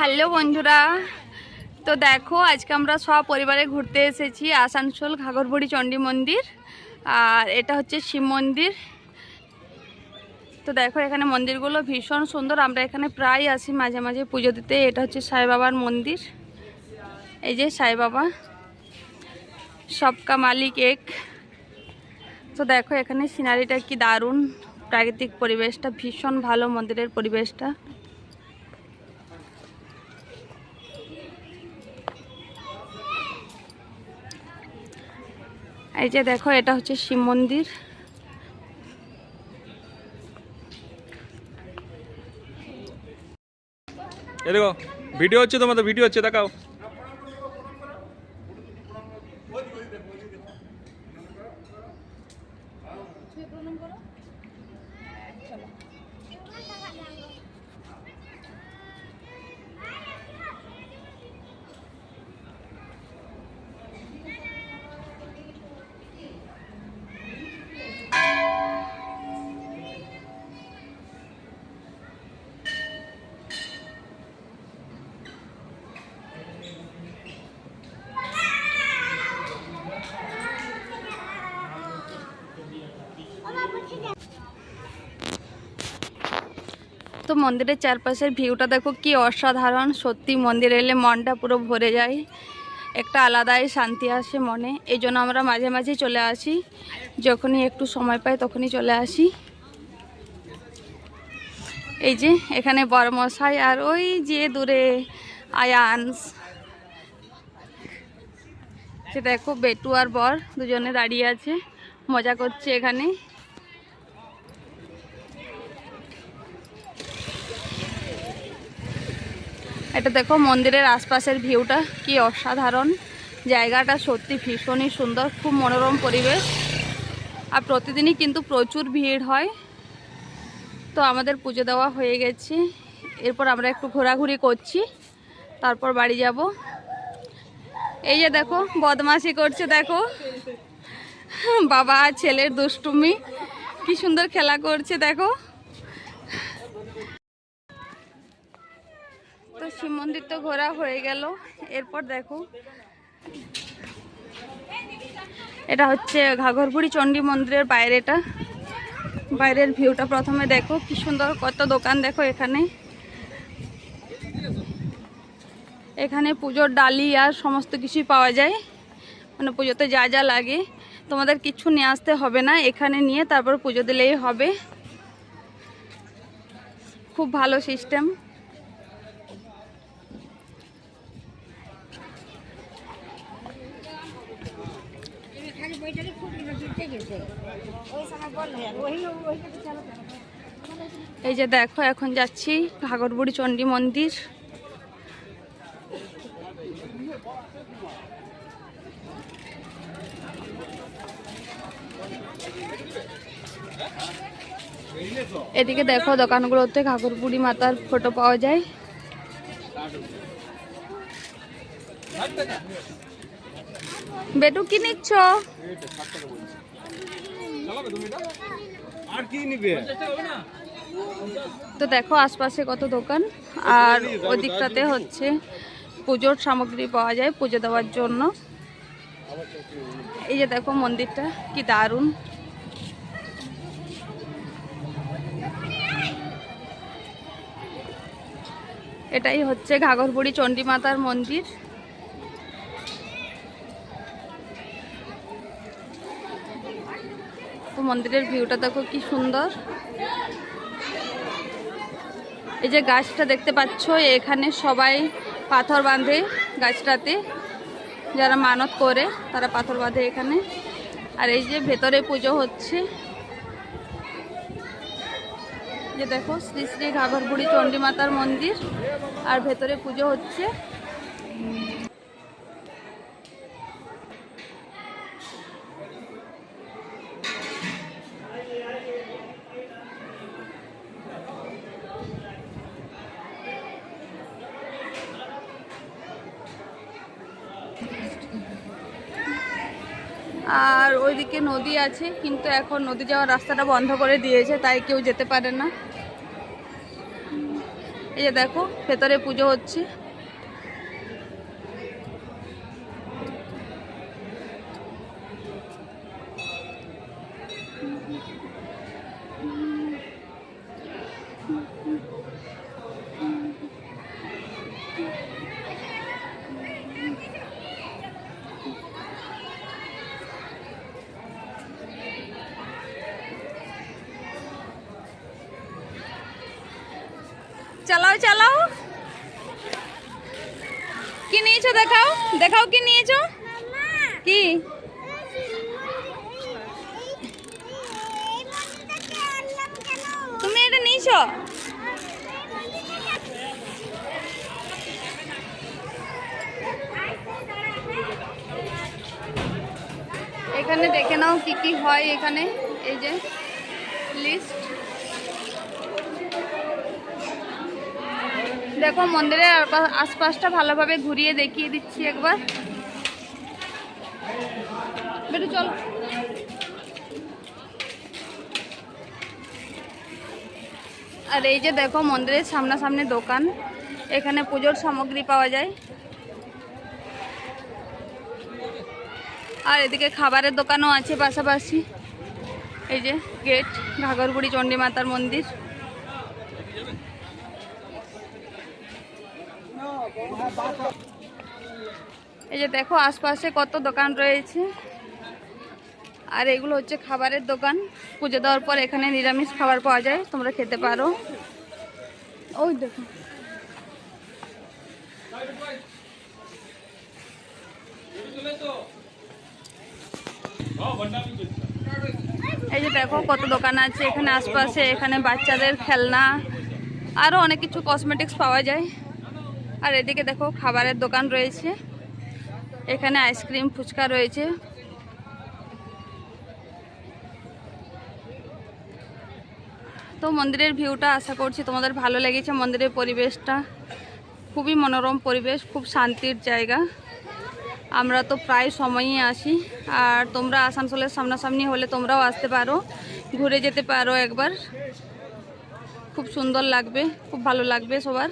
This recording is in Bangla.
হ্যালো বন্ধুরা, তো দেখো আজকে আমরা সব পরিবারে ঘুরতে এসেছি, আসানসোল ঘাগরবুড়ি চণ্ডী মন্দির, আর এটা হচ্ছে শিব মন্দির। তো দেখো এখানে মন্দিরগুলো ভীষণ সুন্দর, আমরা এখানে প্রায় আসি মাঝে মাঝে পুজো দিতে, এটা হচ্ছে সাই বাবার মন্দির। এই যে সাই বাবা, সবকা মালিক এক। তো দেখো এখানে সিনারিটা কি দারুণ, প্রাকৃতিক পরিবেশটা ভীষণ ভালো, মন্দিরের পরিবেশটা। এই যে দেখো এটা হচ্ছে শিব মন্দির। দেখো ভিডিও হচ্ছে তোমাদের ভিডিও হচ্ছে দেখাও। তো মন্দিরের চারপাশের ভিউটা দেখো কি অসাধারণ। সত্যি মন্দির এলে মনটা পুরো ভরে যায়। একটা আলাদাই শান্তি আসে মনে। এই জন্য আমরা মাঝে মাঝে চলে আসি। যখনই একটু সময় পাই তখনই চলে আসি। এই যে এখানে বড়মশাই আর ওই যে দূরে আয়ান্স। সে দেখো বেটু আর বর দুজনে দাঁড়িয়ে আছে। মজা করছে এখানে। এটা দেখো, মন্দিরের আশপাশের ভিউটা কি অসাধারণ। জায়গাটা সত্যি ভীষণই সুন্দর, খুব মনোরম পরিবেশ। আর প্রতিদিনই কিন্তু প্রচুর ভিড় হয়। তো আমাদের পুজো দেওয়া হয়ে গেছে। এরপর আমরা একটু ঘোরাঘুরি করছি, তারপর বাড়ি যাব। এই যে দেখো, বদমাশি করছে, দেখো। বাবা ছেলের দুষ্টুমি, কি সুন্দর খেলা করছে, দেখো। শিব মন্দির তো ঘোরা হয়ে গেল। এরপর দেখো। এটা হচ্ছে ঘাঘরপুরি চণ্ডী মন্দিরের বাইরেটা। বাইরের ভিউটা প্রথমে দেখো, কি সুন্দর, কত দোকান দেখো এখানে। এখানে পুজোর ডালি আর সমস্ত কিছুই পাওয়া যায়। মানে পুজোতে যা যা লাগে। তোমাদের কিছু নিয়ে আসতে হবে না, এখানে নিয়ে তারপর পুজো দিলেই হবে। খুব ভালো সিস্টেম এই যে দেখো, এখন যাচ্ছি ঘাগরবুড়ি চণ্ডী মন্দির। এদিকে দেখো দোকানগুলোতে ঘাগরবুড়ি মাতার ফটো পাওয়া যায়। বেটু কি নিচ্ছ? তো দেখো আশপাশে কত দোকান। আর ওই দিকটাতে হচ্ছে পুজোর সামগ্রী পাওয়া যায় পুজো দেওয়ার জন্য। এই যে দেখো মন্দিরটা কি দারুণ। এটাই হচ্ছে ঘাগরবুড়ি চণ্ডী মাতার মন্দির। মন্দিরের ভিউটা দেখো কি সুন্দর। এই যে গাছটা দেখতে পাচ্ছ, এখানে সবাই পাথর বাঁধে গাছটাতে। যারা মানত করে, তারা পাথর বাঁধে এখানে। আর এই যে ভেতরে পুজো হচ্ছে। যে দেখো, শ্রী শ্রী ঘাঘরবুড়ি চণ্ডী মাতার মন্দির। আর ভেতরে পুজো হচ্ছে। আর ওইদিকে নদী আছে, কিন্তু এখন নদী যাওয়ার রাস্তাটা বন্ধ করে দিয়েছে, তাই কেউ যেতে পারে না। এই যে দেখো, ভেতরে পুজো হচ্ছে। চালাও চালাও। কি নিয়েছো দেখাও? দেখাও কি নিয়েছো? কি? তুমি এটা নিয়েছো? এখানে দেখে নাও কি কি হয় এখানে, এই যে লিস্ট দেখো মন্দিরের আশপাশটা ভালোভাবে ঘুরিয়ে দেখিয়ে দিচ্ছি একবার। চল। আর এই যে দেখো মন্দিরের সামনাসামনি দোকান। এখানে পুজোর সামগ্রী পাওয়া যায়। আর এদিকে খাবারের দোকানও আছে পাশাপাশি। এই যে গেট, ঘাগরবুড়ি চণ্ডী মাতার মন্দির। এই যে দেখো আশপাশে কত দোকান রয়েছে। আর এগুলো হচ্ছে খাবারের দোকান। পুজো দেওয়ার পর এখানে নিরামিষ খাবার পাওয়া যায়, তোমরা খেতে পারো। ওই দেখো। এই যে দেখো কত দোকান আছে এখানে আশপাশে, এখানে বাচ্চাদের খেলনা। আরও অনেক কিছু কসমেটিক্স পাওয়া যায়। আর এদিকে দেখো খাবারের দোকান রয়েছে। এখানে আইসক্রিম, ফুচকা রয়েছে। তো মন্দিরের ভিউটা আশা করছি তোমাদের ভালো লেগেছে। মন্দিরের পরিবেশটা খুবই মনোরম পরিবেশ, খুব শান্তির জায়গা। আমরা তো প্রায় সময়ই আসি। আর তোমরা আসানসোলের সামনাসামনি হলে তোমরাও আসতে পারো। ঘুরে যেতে পারো একবার। খুব সুন্দর লাগবে, খুব ভালো লাগবে সবার।